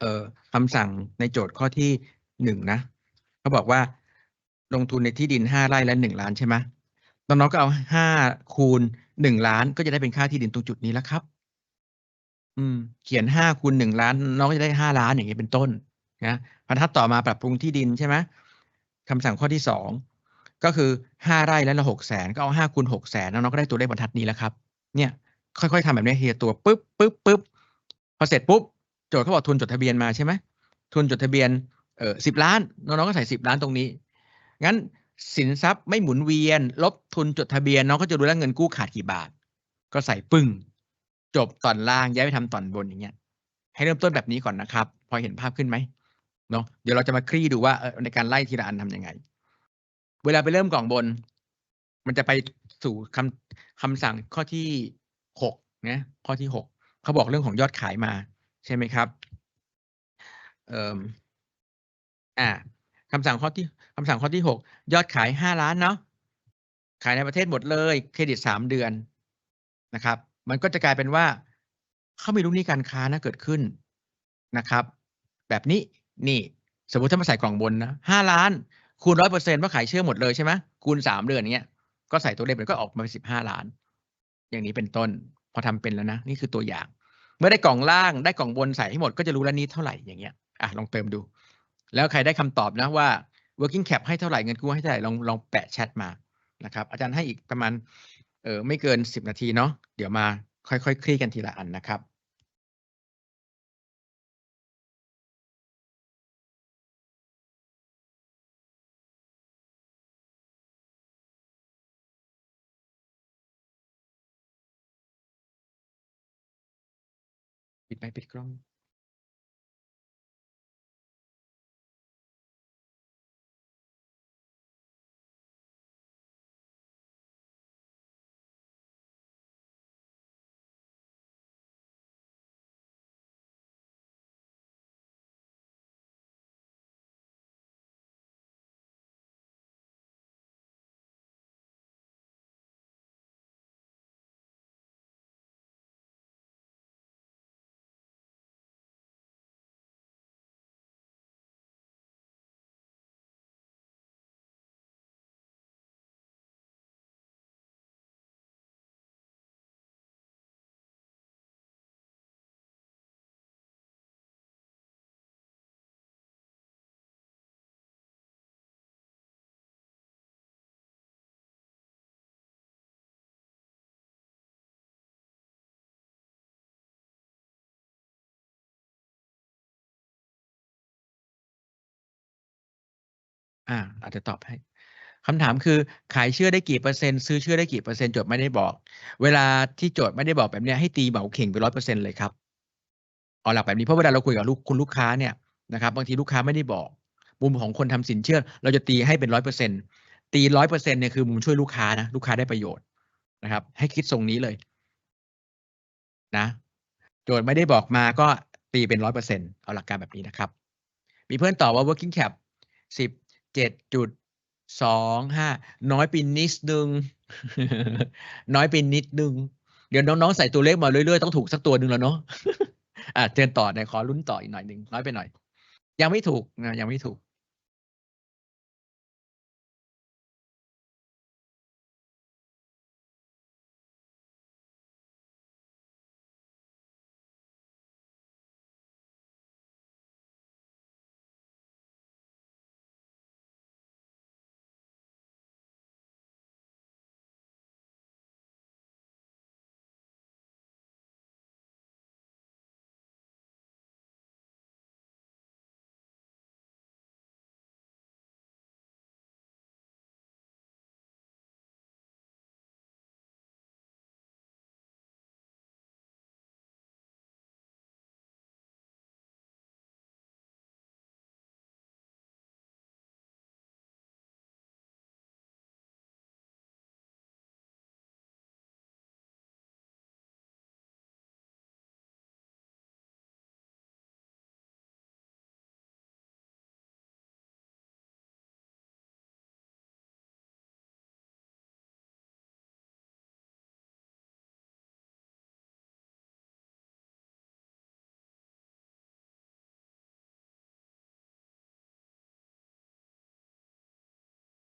เอ่อคำสั่งในโจทย์ข้อที่หนึ่งนะเขาบอกว่าลงทุนในที่ดินห้าไร่และหนึ่งล้านใช่ไหมน้องๆก็เอาห้าคูณหนึ่งล้านก็จะได้เป็นค่าที่ดินตรงจุดนี้แล้วครับ อืม เขียนห้าคูณหนึ่งล้าน น้องก็จะได้ห้าล้านอย่างนี้เป็นต้นนะบรรทัดต่อมาปรับปรุงที่ดินใช่ไหมคำสั่งข้อที่สองก็คือห้าไร่และละหกแสนก็เอาห้าคูณหกแสนน้องๆก็ได้ตัวเลขบรรทัดนี้แล้วครับ เนี่ย ค่อยๆทำแบบนี้เฮียตัวปุ๊บปุ๊บปุ๊บพอเสร็จปุ๊บ โจทย์เขาบอกทุนจดทะเบียนมาใช่ไหมทุนจดทะเบียนเออสิบล้านน้องๆก็ใส่สิบล้านตรงนี้ งั้นสินทรัพย์ไม่หมุนเวียน ลบทุนจดทะเบียนน้องก็จะรู้แล้วเงินกู้ขาดกี่บาท ก็ใส่ปึ้ง จบตอนล่างย้ายไปทำตอนบนอย่างเงี้ย ให้เริ่มต้นแบบนี้ก่อนนะครับ พอเห็นภาพขึ้นไหมเนาะเดี๋ยวเราจะมาคลี่ดูว่าเออในการไล่ทีละอันทำยังไง เวลาไปเริ่มกล่องบน มันจะไปสู่คำคำสั่งข้อที่หกนะข้อที่หกเขาบอกเรื่องของยอดขายมา ใช่ไหมครับเอ่ออ่าคำสั่งข้อที่คำสั่งข้อที่หกยอดขายห้าล้านเนาะขายในประเทศหมดเลยเครดิตสามเดือนนะครับ มันก็จะกลายเป็นว่าเขามีลูกหนี้การค้านะเกิดขึ้นนะครับ แบบนี้นี่สมมติถ้ามาใส่กล่องบนนะห้าล้าน คูณร้อยเปอร์เซ็นต์ว่าขายเชื่อหมดเลยใช่ไหมคูณสามเดือนเนี้ยก็ใส่ตัวเลขไปก็ออกมาเป็นสิบห้าล้าน อย่างนี้เป็นต้น พอทำเป็นแล้วนะ นี่คือตัวอย่าง เมื่อได้กล่องล่างได้กล่องบนใส่ให้หมดก็จะรู้แล้วนี้เท่าไหร่อย่างเงี้ยอะลองเติมดู แล้วใครได้คำตอบนะว่า working cap ให้เท่าไหร่เงินกู้ให้เท่าไหร่ลองลองแปะแชทมานะครับ อาจารย์ให้อีกประมาณเออไม่เกินสิบนาทีเนาะเดี๋ยวมาค่อยๆคคลี่กันทีละอันนะครับ ปิดไปปิดกล้อง อ่าอาจจะตอบให้คำถามคือขายเชื่อได้กี่เปอร์เซ็นต์ซื้อเชื่อได้กี่เปอร์เซ็นต์โจทย์ไม่ได้บอก เวลาที่โจทย์ไม่ได้บอกแบบนี้ให้ตีเหมาเข่งไปร้อยเปอร์เซ็นต์เลยครับเอาหลักแบบนี้เพราะเวลาเราคุยกับลูกคุณลูกค้าเนี่ยนะครับบางทีลูกค้าไม่ได้บอก มุมของคนทำสินเชื่อ เราจะตีให้เป็นร้อยเปอร์เซ็นต์ตีร้อยเปอร์เซ็นต์เนี่ยคือมุมช่วยลูกค้านะลูกค้าได้ประโยชน์นะครับ ให้คิดทรงนี้เลย นะ โจทย์ไม่ได้บอกมาก็ตีเป็นร้อยเปอร์เซ็นต์เอาหลักการแบบนี้นะครับ มีเพื่อนตอบว่า working cap สิบ เจ็ดจุดสองห้าน้อยไปนิดนึง น้อยไปนิดนึง เดี๋ยวน้อง ๆ ใส่ตัวเลขมาเรื่อยๆ ต้องถูกสักตัวหนึ่งแล้วเนาะอะเจนต่อในขอลุ้นต่ออีกหน่อยหนึ่งน้อยไปหน่อย ยังไม่ถูกนะยังไม่ถูก